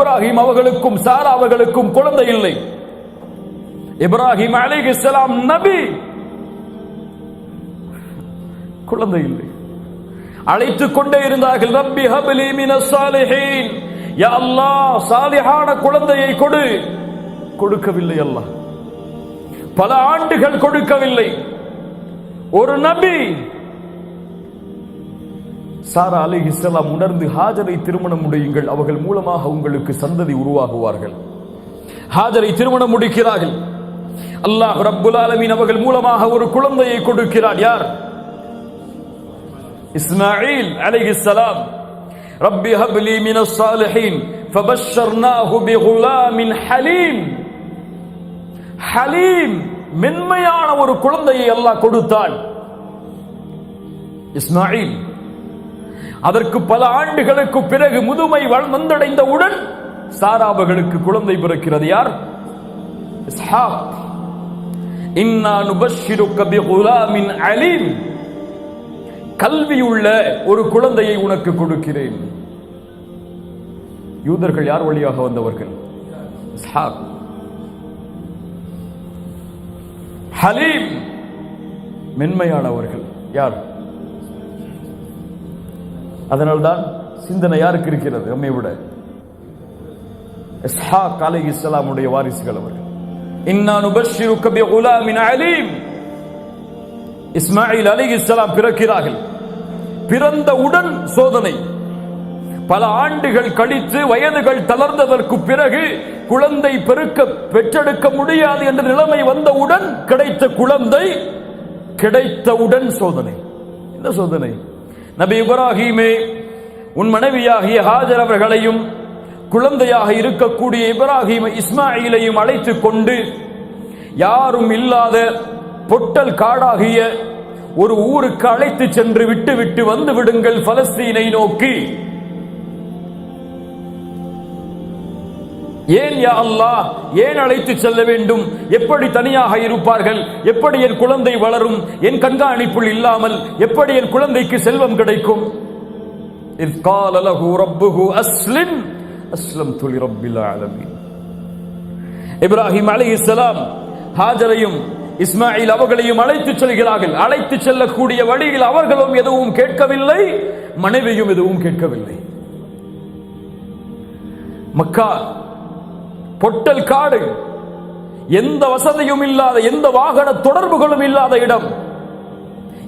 இப்ராஹிம் அவர்களுக்கும் சாரா அவர்களுக்கும் குழந்தை இல்லை. இப்ராஹிம் அலைஹிஸ்ஸலாம் நபி. குழந்தை இல்லை. அழைத்துக் கொண்டே இருந்தார்கள் ரப்பி ஹப்லி மினஸ் சாலிஹீன். யா அல்லாஹ் சாலிஹான குழந்தையை கொடு. கொடுக்கவில்லை அல்லாஹ். பல ஆண்டுகள் கொடுக்கவில்லை. ஒரு நபி சாரா அலைஹிஸ்ஸலாம் உணர்ந்து ஹாஜரை திருமணம் முடியுங்கள். அவர்கள் மூலமாக உங்களுக்கு சந்ததி உருவாகுவார்கள். ஹாஜரை திருமணம் முடிக்கிறார்கள். அல்லாஹ் ரப்புல் ஆலமீன் அவர்கள் மூலமாக ஒரு குழந்தையை கொடுக்கிறார். யார்? இஸ்மாயில் அலைஹிஸ்ஸலாம் ரப்பி ஹப்லி மின சாலிஹீன். ஃபபஷர்னாஹு பிகுலாமின் ஹலீம். ஹலீம் மென்மையான ஒரு குழந்தையை அல்லாஹ் கொடுத்தான் இஸ்மாயில் அதற்கு பல ஆண்டுகளுக்கு பிறகு முதுமை வந்தடைந்தவுடன் சாராபர்களுக்கு குழந்தை பிறக்கிறது யார்? அலீம். கல்வியுள்ள ஒரு குழந்தையை உனக்கு கொடுக்கிறேன். யூதர்கள் யார் வழியாக வந்தவர்கள்? ஹலீம். மென்மையானவர்கள். யார்? அதனால்தான் சிந்தனை யாருக்கு இருக்கிறது? நம்மை விட. இஸ்ஹாக் இஸ்லாமுடைய வாரிசுகள் அவர்கள். இன்னா நுபஷ்ஷிருக்க உலா அலீம். இஸ்மாயில் அலைஹிஸ்ஸலாம் பிறக்கிறார்கள். பிறந்தவுடன் சோதனை. பல ஆண்டுகள் கழித்து வயதுகள் தளர்ந்ததற்கு பிறகு குழந்தை பெருக்க பெற்றெடுக்க முடியாது என்ற நிலைமை வந்தவுடன் கிடைத்த குழந்தை கிடைத்தவுடன் சோதனை. என்ன சோதனை? நபி இப்ராஹிமே உன் மனைவியாகிய ஹாஜர் அவர்களையும் குழந்தையாக இருக்கக்கூடிய இப்ராஹிம் இஸ்மாயிலையும் அழைத்து கொண்டு யாரும் இல்லாத பொட்டல் காடாகிய ஒரு ஊருக்கு அழைத்து சென்று விட்டு விட்டு வந்து விடுங்கள் பலஸ்தீனை நோக்கி. ஏன் யா அல்லாஹ்? ஏன் அழைத்து செல்ல வேண்டும்? எப்படி தனியாக இருப்பார்கள்? எப்படி என் குழந்தை வளரும்? என் கண்காணிப்புள் இல்லாமல் எப்படி என் குழந்தைக்கு செல்வம் கிடைக்கும்? இத் கால லஹு ரப்புஹு அஸ்லிம் அஸ்லம் துலி ரப்பில் ஆலமீன் இப்ராஹிம் அலைஹிஸ்ஸலாம் ஹாஜரையும் இஸ்மாயில் அவர்களையும் அழைத்து செல்கிறார்கள். அழைத்து செல்லக்கூடிய வழியில் அவர்களும் எதுவும் கேட்கவில்லை. மனைவியும் எதுவும் கேட்கவில்லை. மக்கா பொட்டல் காடு. எந்த வசதியும் இல்லாத எந்த வாகன தொடர்புகளும் இல்லாத இடம்.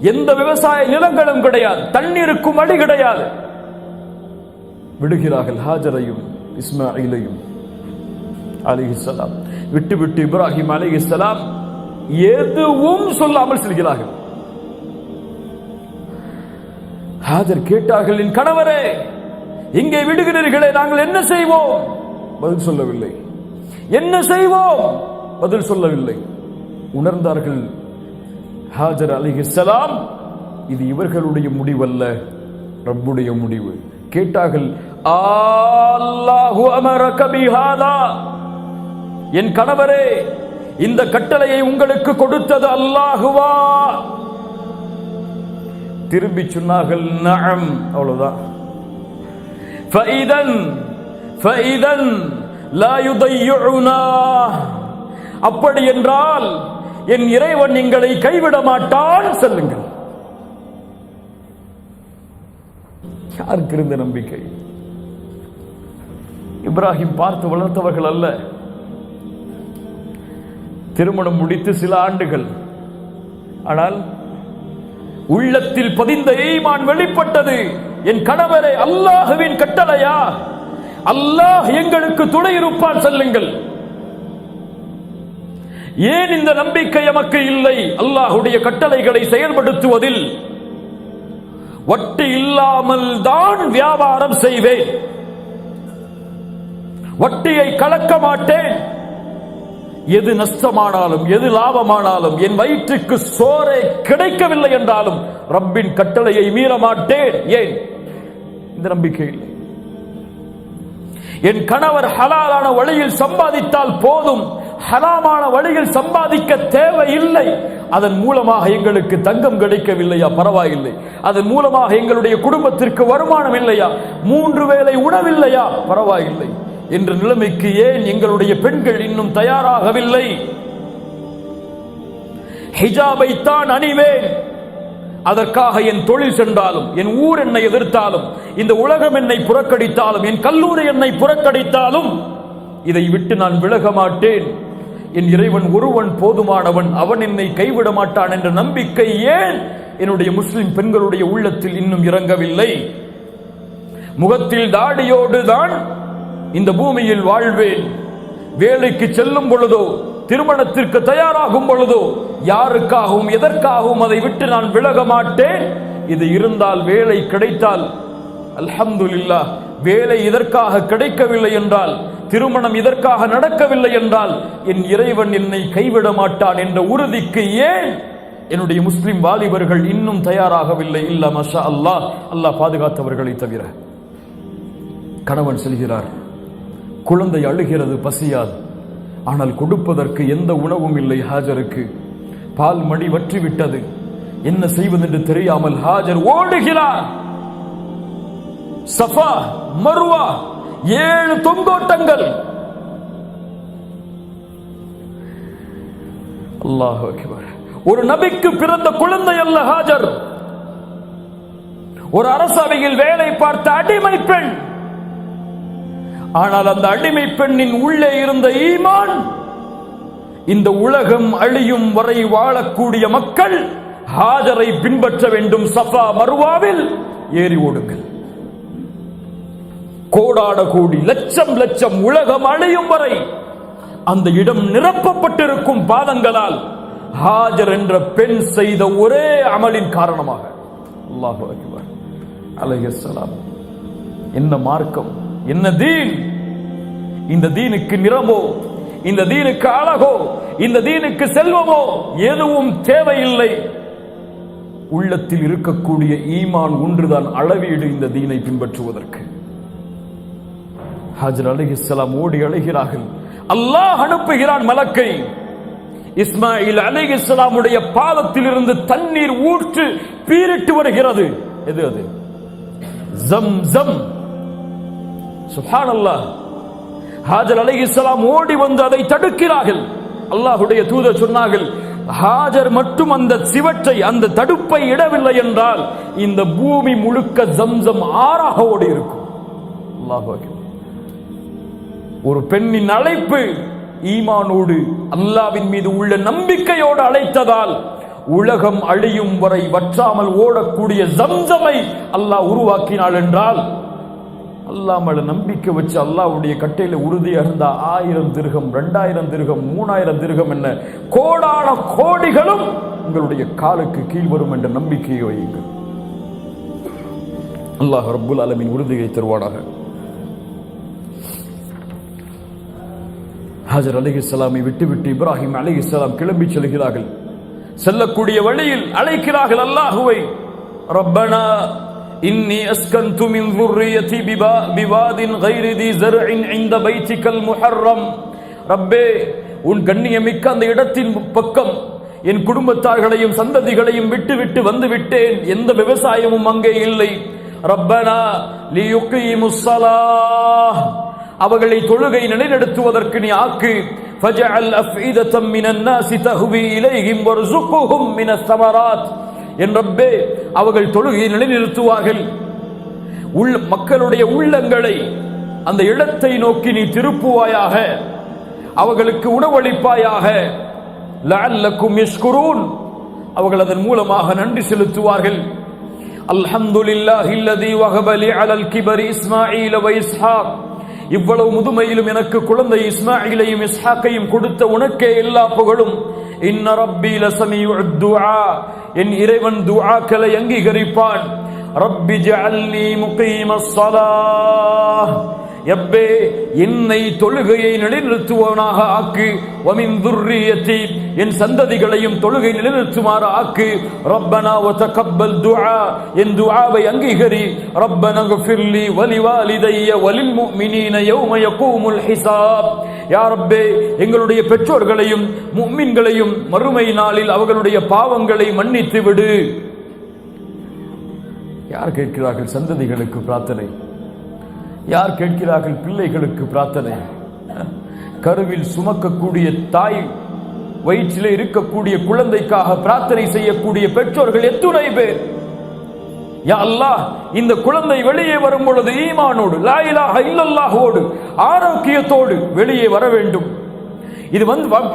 எந்த விவசாய நிலங்களும் கிடையாது. தண்ணீருக்கும் வழி கிடையாது. விடுகிறார்கள் ஹாஜரையும் இஸ்மாயிலையும். அலிஹிஸ்ஸலாம் விட்டு விட்டு இப்ராஹிம் அலிஹிஸ்ஸலாம் எதுவும் சொல்லாமல் செல்கிறார்கள். ஹாஜர் கேட்டார்கள் என் கணவரே இங்கே விடுகிறீர்களே நாங்கள் என்ன செய்வோம்? பதில் சொல்லவில்லை. என்ன செய்வோம் பதில் சொல்லவில்லை. உணர்ந்தார்கள். ஹாஜர் அலிஹிஸ்லாம் இது இவர்களுடைய முடிவல்ல. ரப்புடைய முடிவு. கேட்டார்கள் ஆல்லாஹு அமரக பிஹாதா. என் கணவரே இந்த கட்டளையை உங்களுக்கு கொடுத்தது அல்லாஹுவா. திரும்பி சொன்னார்கள் நகம் அவ்வளவுதான். ஃபைதன் ஃபைதன் அப்படி என்றால் என் இறைவன் எங்களை கைவிட மாட்டான். சொல்லுங்கள். யாருக்கு இருந்த நம்பிக்கை? இப்ராஹிம் பார்த்து வளர்த்தவர்கள் அல்ல. திருமணம் முடித்து சில ஆண்டுகள். ஆனால் உள்ளத்தில் பதிந்த ஈமான் வெளிப்பட்டது. என் கணவரை அல்லாஹுவின் கட்டளையா? அல்லாஹ் எங்களுக்கு துணை இருப்பான் சொல்லுங்கள். ஏன் இந்த நம்பிக்கை எமக்கு இல்லை? அல்லாஹுடைய கட்டளைகளை செயல்படுத்துவதில் வட்டி இல்லாமல் தான் வியாபாரம் செய்வேன். வட்டியை கலக்க மாட்டேன். எது நஷ்டமானாலும் எது லாபமானாலும் என் வயிற்றுக்கு சோறே கிடைக்கவில்லை என்றாலும் ரப்பின் கட்டளையை மீற மாட்டேன். ஏன்? இந்த நம்பிக்கை இல்லை. என் கணவர் ஹலாலான வழியில் சம்பாதித்தால் போதும். ஹலாமான வழியில் சம்பாதிக்க தேவையில்லை. அதன் மூலமாக எங்களுக்கு தங்கம் கிடைக்கவில்லையா? பரவாயில்லை. அதன் மூலமாக எங்களுடைய குடும்பத்திற்கு வருமானம் இல்லையா? மூன்று வேளை உணவில்லையா? பரவாயில்லை. என்ற நிலைமைக்கு ஏன் எங்களுடைய பெண்கள் இன்னும் தயாராகவில்லை? ஹிஜாபை தான் அணிவேன். அதற்காக என் தொழில் சென்றாலும் என் ஊர் என்னை எதிர்த்தாலும் இந்த உலகம் என்னை புறக்கடித்தாலும் என் கல்லூரி என்னை புறக்கடித்தாலும் இதை விட்டு நான் விலக மாட்டேன். என் இறைவன் ஒருவன் போதுமானவன் அவன் என்னை கைவிட மாட்டான் என்ற நம்பிக்கை ஏன் என்னுடைய முஸ்லிம் பெண்களுடைய உள்ளத்தில் இன்னும் இறங்கவில்லை? முகத்தில் தாடியோடு தான் இந்த பூமியில் வாழ்வேன். வேலைக்கு செல்லும் பொழுதோ திருமணத்திற்கு தயாராகும் பொழுதோ யாருக்காகவும் எதற்காகவும் அதை விட்டு நான் விலக மாட்டேன்? இது இருந்தால் வேலை கிடைத்தால் அல்ஹம்துலில்லா வேலை இதற்காக கிடைக்கவில்லை என்றால் திருமணம் இதற்காக நடக்கவில்லை என்றால் என் இறைவன் என்னை கைவிட மாட்டான் என்ற உறுதிக்கு ஏன்? என்னுடைய முஸ்லிம் வாலிபர்கள் இன்னும் தயாராகவில்லை இல்ல மஷா அல்லாஹ். அல்லாஹ் பாதுகாத்தவர்களை தவிர. கணவன் செல்கிறார் குழந்தை அழுகிறது பசியாது. ஆனால் கொடுப்பதற்கு எந்த உணவும் இல்லை ஹாஜருக்கு. பால் மணி வற்றி விட்டது என்ன செய்வதென்று தெரியாமல் ஹாஜர் ஓடுகிறார். சஃபா மருவா ஏழு தொங்கோட்டங்கள். அல்லாஹ் ஒரு நபிக்கு பிறந்த குழந்தை அல்ல ஹாஜர். ஒரு அரசவையில் வேலை பார்த்த அடிமை பெண். ஆனால் அந்த அடிமை பெண்ணின் உள்ளே இருந்த ஈமான் இந்த உலகம் அழியும் வரை வாழக்கூடிய மக்கள் ஹாஜரை பின்பற்ற வேண்டும். சஃபா மருவாவில் ஏறி ஓடுங்கள். கோடாட கோடி லட்சம் லட்சம் உலகம் அழியும் வரை அந்த இடம் நிரப்பப்பட்டிருக்கும் பாதங்களால் ஹாஜர் என்ற பெண் செய்த ஒரே அமலின் காரணமாக. அல்லாஹு அக்பர். என்ன மார்க்கம்? என்ன தீன்? இந்த தீனுக்கு நிறமோ? இந்த தீனுக்கு அழகோ? இந்த தீனுக்கு செல்வமோ? எதுவும் தேவையில்லை. உள்ளத்தில் இருக்கக்கூடிய ஈமான் ஒன்றுதான் அளவீடு இந்த தீனை பின்பற்றுவதற்கு. ஹாஜர் அலிஹிஸ்லாம் ஓடி அழைகிறார்கள். அல்லாஹ் அனுப்புகிறான் மலக்கை. இஸ்மாயில் அலிஹிஸ்லாமுடைய பாதத்தில் இருந்து தண்ணீர் ஊற்று பீரிட்டு வருகிறது. எது அது? ஜம் ஜம். சுஹான் அல்லாஹ் ஹாஜர் இஸ்லாம் ஓடி வந்து அதை தடுக்கிறார்கள். அல்லாஹுடைய தூதர் சொன்னார்கள் ஹாஜர் மட்டும் அந்த சிவற்றை அந்த தடுப்பை இடவில்லை என்றால் இந்த பூமி முழுக்க ஜம்சம் ஆறாக ஓடி இருக்கும் ஒரு பெண்ணின் அழைப்பு ஈமானோடு அல்லாவின் மீது உள்ள நம்பிக்கையோடு அழைத்ததால் உலகம் அழியும் வரை வற்றாமல் ஓடக்கூடிய ஜம்சமை அல்லாஹ் உருவாக்கினாள் என்றால் அல்லாஹ் மேல நம்பிக்கை வச்சு அல்லாஹ்வுடைய கட்டையில உறுதியாக இருந்தா ஆயிரம் திருகம் ரெண்டாயிரம் திருகம் மூணாயிரம் திருகம் என்ன? கோடான கோடிகளும் உங்களுடைய காலுக்கு கீழ் வரும் என்ற நம்பிக்கையை வையுங்கள். அல்லாஹ் ரப்புல் அலமின் உறுதியை தருவானாக. ஹாஜர் ஹஜர் அலிஹிஸ்ஸலாமை விட்டுவிட்டு இப்ராஹிம் அலிஹிஸ்ஸலாம் கிளம்பி செல்கிறார்கள். செல்லக்கூடிய வழியில் அழைக்கிறார்கள் அல்லாஹுவை. ரப்பனா إني أسكنت من ذريتي ببا- بواد غير ذي زرع عند بيتك المحرم ரப்பே உன் கண்ணியமிக்க அந்த இடத்தின் பக்கம் என் குடும்பத்தார்களையும் சந்ததிகளையும் விட்டு விட்டு வந்து விட்டேன் எந்த விவசாயமும் அங்கே இல்லை ரப்பனா லியுகீமுஸ் ஸலாஹ் அவர்களை தொழுகை நிலைநடத்துவதற்கு நீ ஆக்கு ஃபஜஅல் அஃஇதத்தம் மினன் நாசி தஹ்வி இலைஹிம் வர்சுக்குஹும் மினஸ் ஸமராத் என் ரப்பே அவர்கள் தொழுகையை நிலைநிறுத்துவார்கள். உள் மக்களுடைய உள்ளங்களை அந்த இடத்தை நோக்கி நீ திருப்புவாயாக. அவர்களுக்கு உணவளிப்பாயாக. லஅல்லக்கும் யஷ்குரூன். அவர்கள் அதன் மூலமாக நன்றி செலுத்துவார்கள். அல்ஹம்துலில்லாஹில்லதி வஹபலி அலல் கிபரி இஸ்மாயில் வ இஸ்ஹாக். இவ்வளவு முதுமையிலும் எனக்கு குழந்தை இஸ்மாயிலையும் இஸ்ஹாக்கையும் கொடுத்த உனக்கே எல்லா புகழும். இன்ன ரப்பி லசமியுத் துஆ என் இறைவன் துஆக்களை அங்கீகரிப்பான். ரப்பி ஜஅல்னி முகீமஸ் ஸலாஹ் எப்பே என்னை தொழுகையை நிலைநிறுத்துவனாக ஆக்கு. வமின் துர்ரியத்தி என் சந்ததிகளையும் தொழுகை நிலைநிறுத்துமாறு ஆக்கு. ரப்பனா வ கப்பல் துஆ என் துஆவை அங்கீகரி. ரப்பனா ஃபிர்லி வலிவாலிதைய வலில் முஃமினீன யௌம யகூமுல் ஹிசாப். யா ரப்பே எங்களுடைய பெற்றோர்களையும் முஃமின்களையும் மறுமை நாளில் அவர்களுடைய பாவங்களை மன்னித்து விடு யார் கேட்கிறார்கள் சந்ததிகளுக்கு பிரார்த்தனை? யார் கேட்கிறார்கள் பிள்ளைகளுக்கு பிரார்த்தனை? கருவில் சுமக்கக்கூடிய தாய் வயிற்றிலே இருக்கக்கூடிய குழந்தைக்காக பிரார்த்தனை செய்யக்கூடிய பெற்றோர்கள் எத்துணை பேர். யா அல்லாஹ் இந்த குழந்தை வெளியே வரும் பொழுது ஈமானோடு லா இல்லல்லாஹோடு ஆரோக்கியத்தோடு வெளியே வர வேண்டும். இது வந்து வ-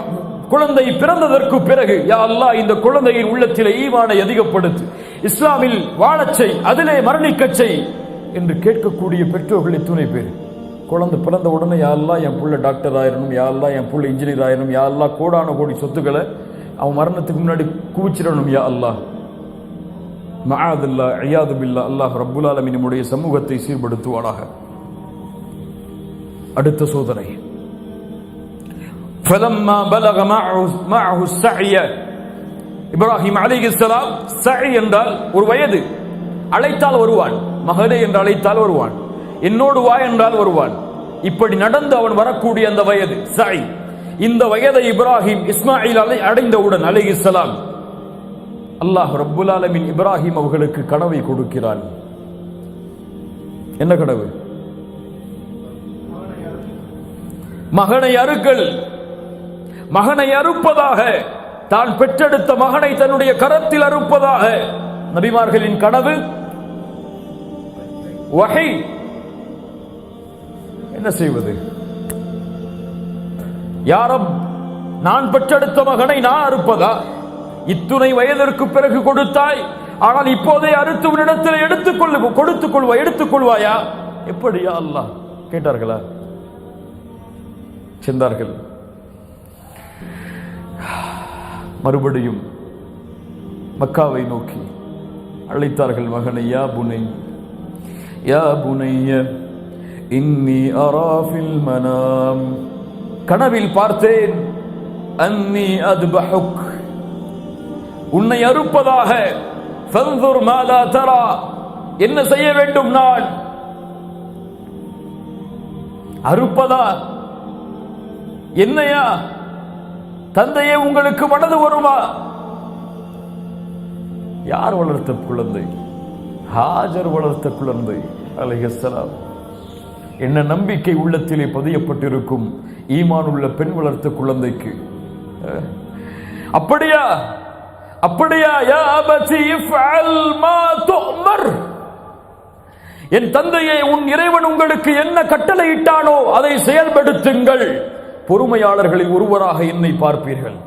குழந்தை பிறந்ததற்கு பிறகு யா அல்லாஹ் இந்த குழந்தையின் உள்ளத்தில் ஈமானை அதிகப்படுத்து. இஸ்லாமில் வாழச் செய் அதிலே மரணிக்கச் செய். என்று கேட்கக்கூடிய பெற்றோர்கள் எத்துணை பேர் குழந்தை பிறந்த உடனே யா அல்லாஹ் என் புள்ள டாக்டர் ஆயிரணும் யா அல்லாஹ் என் புள்ள இன்ஜினியர் ஆயிரணும் யா அல்லாஹ் கோடான கோடி சொத்துக்களை அவன் மரணத்துக்கு முன்னாடி குவிச்சிடணும் யா அல்லாஹ் மஆதுல்லா ஐயாது பில்லா அல்லாஹ் ரப்புல் ஆலமீன் நம்முடைய சமூகத்தை சீர்படுத்துவானாக அடுத்த சோதனை فلما بلغ معه معه السعي இப்ராஹிம் அலைஹிஸ்ஸலாம் சை என்றால் ஒரு வயது அழைத்தால் வருவான் மகளே என்று அழைத்தால் வருவான். என்னோடு வா என்றால் வருவான். இப்படி நடந்து அவன் வரக்கூடிய அந்த வயது சாய் இந்த வயதை இப்ராஹிம் இஸ்மாயில் அலை அடைந்தவுடன் அலைஹிஸ்ஸலாம் அல்லாஹ் ரப்புல் ஆலமின் இப்ராஹிம் அவர்களுக்கு கனவை கொடுக்கிறான். என்ன கனவு? மகனை அறுக்கள் மகனை அறுப்பதாக. தான் பெற்றெடுத்த மகனை தன்னுடைய கரத்தில் அறுப்பதாக. நபிமார்களின் கனவு வகை என்ன செய்வது? யாரும் நான் பெற்றெடுத்த மகனை நான் அறுப்பதா? இத்துணை வயதிற்கு பிறகு கொடுத்தாய். ஆனால் இப்போதே அறுத்து உன்னிடத்தில் எடுத்துக் கொள்ளு கொடுத்துக் கொள்வா எடுத்துக் கொள்வாயா? எப்படியா அல்லாஹ்? கேட்டார்களா? சென்றார்கள். மறுபடியும் மக்காவை நோக்கி அழைத்தார்கள் மகனையா புனை யா புனைய இன்னி அராஃபில் மனாம். கனவில் பார்த்தேன் அன்னி அதுபஹுக். உன்னை அறுப்பதாக ஃபன்துர் மாதா தரா. என்ன செய்ய வேண்டும் நான் அறுப்பதா? என்னையா? தந்தையே உங்களுக்கு மனது வருமா? யார் வளர்த்த குழந்தை? ஹாஜர் வளர்த்த குழந்தை அலைஹிஸ்ஸலாம் என்ன நம்பிக்கை உள்ளத்திலே பதியப்பட்டிருக்கும் ஈமான் உள்ள பெண் வளர்த்த குழந்தைக்கு. அப்படியா? அப்படியா? யா அபதி இஃப்அல் மா என் தந்தையை உன் இறைவன் உங்களுக்கு என்ன கட்டளையிட்டானோ அதை செயல்படுத்துங்கள். பொறுமையாளர்களில் ஒருவராக என்னை பார்ப்பீர்கள்.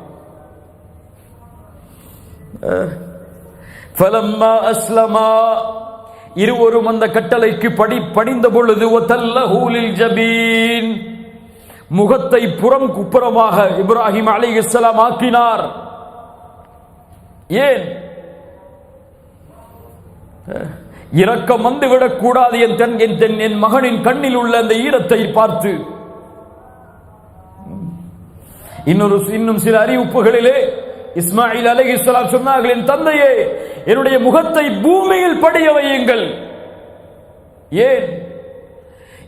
ஃபலம்மா அஸ்லமா இருவரும் அந்த கட்டளைக்கு படி பணிந்த பொழுது ஒத்தல்ல ஹூலில் ஜபீன் முகத்தை புறம் குப்புறமாக இப்ராஹிம் அலைஹிஸ்ஸலாம் ஆக்கினார். ஏன்? இரக்கம் வந்துவிடக் கூடாது என் தன் என் தன் என் மகனின் கண்ணில் உள்ள அந்த ஈரத்தை பார்த்து. இன்னொரு இன்னும் சில அறிவிப்புகளிலே இஸ்மாயில் அலைஹிஸ்ஸலாம் சொன்னார்கள் என் தந்தையே என்னுடைய முகத்தை பூமியில் படிய வையுங்கள் ஏன்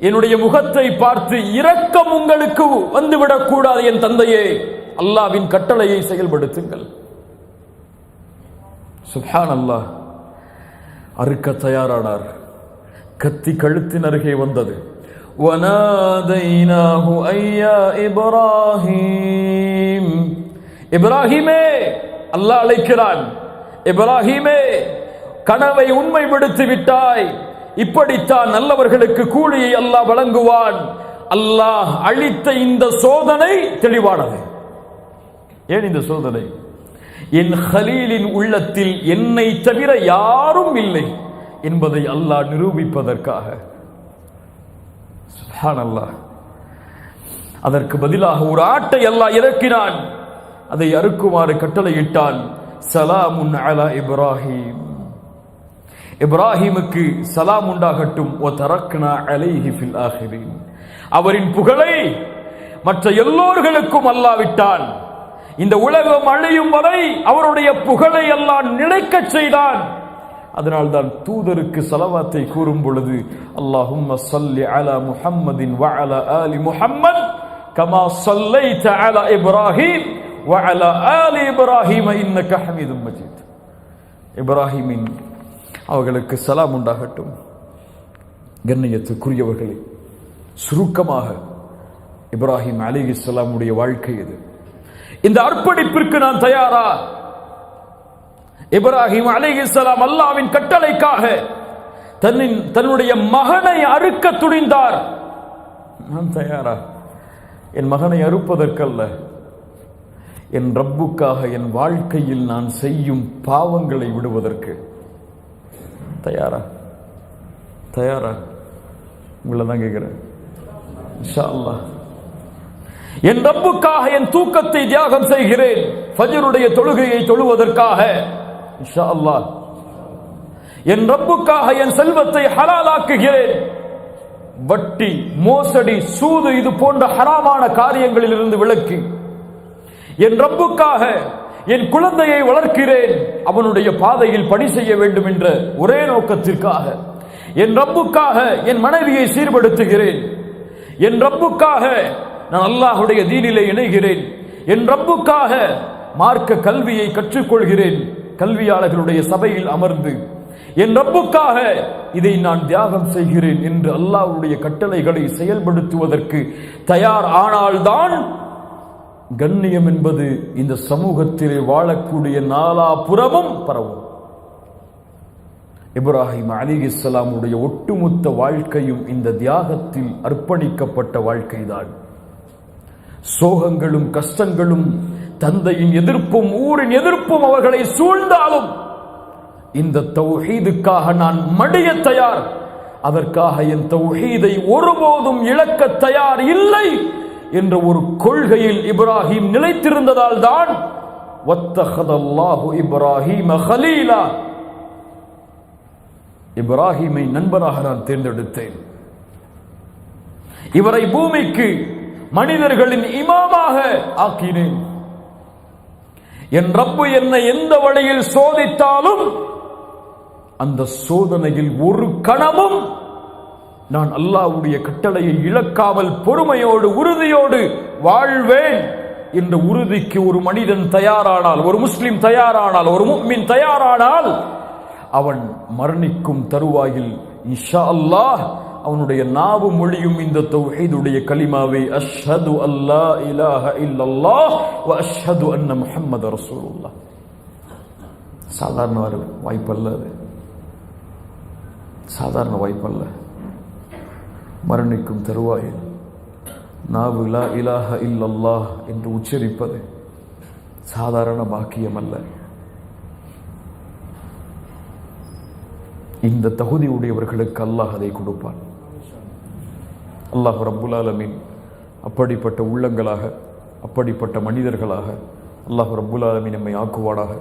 என்னுடைய முகத்தை பார்த்து இரக்கம் உங்களுக்கு வந்துவிடக் கூடாது என் தந்தையே அல்லாவின் கட்டளையை செயல்படுத்துங்கள் சுப்ஹான் அல்லாஹ் அறுக்க தயாரானார் கத்தி கழுத்தின் அருகே வந்தது وَنَادَيْنَاهُ أَيْ يَا إِبْرَاهِيمُ இப்ராஹிமே அல்லாஹ் அழைக்கிறான். இப்ராஹிமே கனவை உண்மைப்படுத்தி விட்டாய் இப்படித்தான் நல்லவர்களுக்கு கூலியை அல்லாஹ் வழங்குவான். அல்லாஹ் அளித்த இந்த சோதனை தெளிவானது. ஏன் இந்த சோதனை? என் ஹலீலின் உள்ளத்தில் என்னை தவிர யாரும் இல்லை என்பதை அல்லாஹ் நிரூபிப்பதற்காக. அல்லாஹ் அதற்கு பதிலாக ஒரு ஆட்டை அல்லாஹ் இறக்கினான். அதை அறுக்குமாறு கட்டளையிட்டான் சலாமுன் அலா இப்ராஹிம். இப்ராஹிமுக்கு சலாம் உண்டாகட்டும் ஓ தரக்னா அலைஹி ஃபில் ஆஹிரின். அவரின் புகழை மற்ற எல்லோர்களுக்கும் அல்லாவிட்டான் இந்த உலகம் அழியும் வரை அவருடைய புகழை எல்லாம் நிலைக்கச் செய்தான். அதனால்தான் தூதருக்கு சலவாத்தை கூறும் பொழுது அல்லாஹும் சல்லி அலா முஹம்மதின் வ அலா அலி முஹம்மத் கமா ஸல்லைத அலா இப்ராஹிம். வ அலா ஆலி இப்ராஹிம் இன்னக ஹமீதும் மஜீத் இப்ராஹிமின் அவர்களுக்கு சலாம் உண்டாகட்டும். கண்ணியத்துக்குரியவர்களே சுருக்கமாக இப்ராஹிம் அலி இஸ்லாமுடைய வாழ்க்கை இது. இந்த அர்ப்பணிப்பிற்கு நான் தயாரா? இப்ராஹிம் அலி இஸ்லாம் அல்லாவின் கட்டளைக்காக தன்னின் தன்னுடைய மகனை அறுக்க துணிந்தார். நான் தயாரா? என் மகனை அறுப்பதற்கல்ல. என் ரப்புக்காக என் வாழ்க்கையில் நான் செய்யும் பாவங்களை விடுவதற்கு. தயாரா? தயாரா? உங்களை தான் கேட்கிறேன். இன்ஷா என் ரப்புக்காக என் தூக்கத்தை தியாகம் செய்கிறேன். ஃபஜருடைய தொழுகையை தொழுவதற்காக. இன்ஷா அல்லாஹ் என் ரப்புக்காக என் செல்வத்தை ஹலாலாக்குகிறேன். வட்டி மோசடி சூது இது போன்ற ஹராமான காரியங்களில் இருந்து விலக்கி. என் ரப்புக்காக என் குழந்தையை வளர்க்கிறேன் அவனுடைய பாதையில் பணி செய்ய வேண்டும் என்ற ஒரே நோக்கத்திற்காக. என் ரப்புக்காக என் மனைவியை சீர்படுத்துகிறேன். என் ரப்புக்காக நான் அல்லாஹுடைய தீனிலே இணைகிறேன். என் ரப்புக்காக மார்க்க கல்வியை கற்றுக்கொள்கிறேன். கல்வியாளர்களுடைய சபையில் அமர்ந்து என் ரப்புக்காக இதை நான் தியாகம் செய்கிறேன் என்று அல்லாஹ்வுடைய கட்டளைகளை செயல்படுத்துவதற்கு தயார் ஆனால்தான் கண்ணியம் என்பது இந்த சமூகத்திலே வாழக்கூடிய நாலாபுறமும் பரவும். இப்ராஹிம் அலி இஸ்லாமுடைய ஒட்டுமொத்த வாழ்க்கையும் இந்த தியாகத்தில் அர்ப்பணிக்கப்பட்ட வாழ்க்கைதான். சோகங்களும் கஷ்டங்களும் தந்தையின் எதிர்ப்பும் ஊரின் எதிர்ப்பும் அவர்களை சூழ்ந்தாலும் இந்த தௌஹீதுக்காக நான் மடிய தயார். அதற்காக என் தௌஹீதை ஒருபோதும் இழக்க தயார் இல்லை. என்ற ஒரு கொள்கையில் இப்ராஹிம் நிலைத்திருந்ததால் தான் இப்ராஹிம் ஹலீலா. இப்ராஹிமை நண்பராக நான் தேர்ந்தெடுத்தேன். இவரை பூமிக்கு மனிதர்களின் இமாமாக ஆக்கினேன். என் ரப்பு என்னை எந்த வழியில் சோதித்தாலும் அந்த சோதனையில் ஒரு கணமும் நான் அல்லாவுடைய கட்டளையை இழக்காமல் பொறுமையோடு உறுதியோடு வாழ்வேன். என்ற உறுதிக்கு ஒரு மனிதன் தயாரானால் ஒரு முஸ்லிம் தயாரானால் ஒரு முக்மின் தயாரானால் அவன் மரணிக்கும் தருவாயில் இஷா அல்லாஹ் அவனுடைய நாவு மொழியும் இந்த தௌஹீதுடைய கலிமாவை அஷ்ஹது அல்லா இலாஹ இல்லல்லாஹ் வ அஷ்ஹது அன்ன முஹம்மது ரசூலுல்லாஹ். சாதாரண ஒரு வாய்ப்பல்ல அது. சாதாரண வாய்ப்பல்ல மரணிக்கும் தருவாயில் நாவு லா இலாஹ இல்லல்லாஹ் என்று உச்சரிப்பது சாதாரண பாக்கியம் அல்ல இந்த தகுதி உடையவர்களுக்கு அல்லாஹ் அதை கொடுப்பான். அல்லாஹ் ரப்புல் ஆலமீன் அப்படிப்பட்ட உள்ளங்களாக அப்படிப்பட்ட மனிதர்களாக அல்லாஹ் ரப்புல் ஆலமீன் நம்மை ஆக்குவாடாக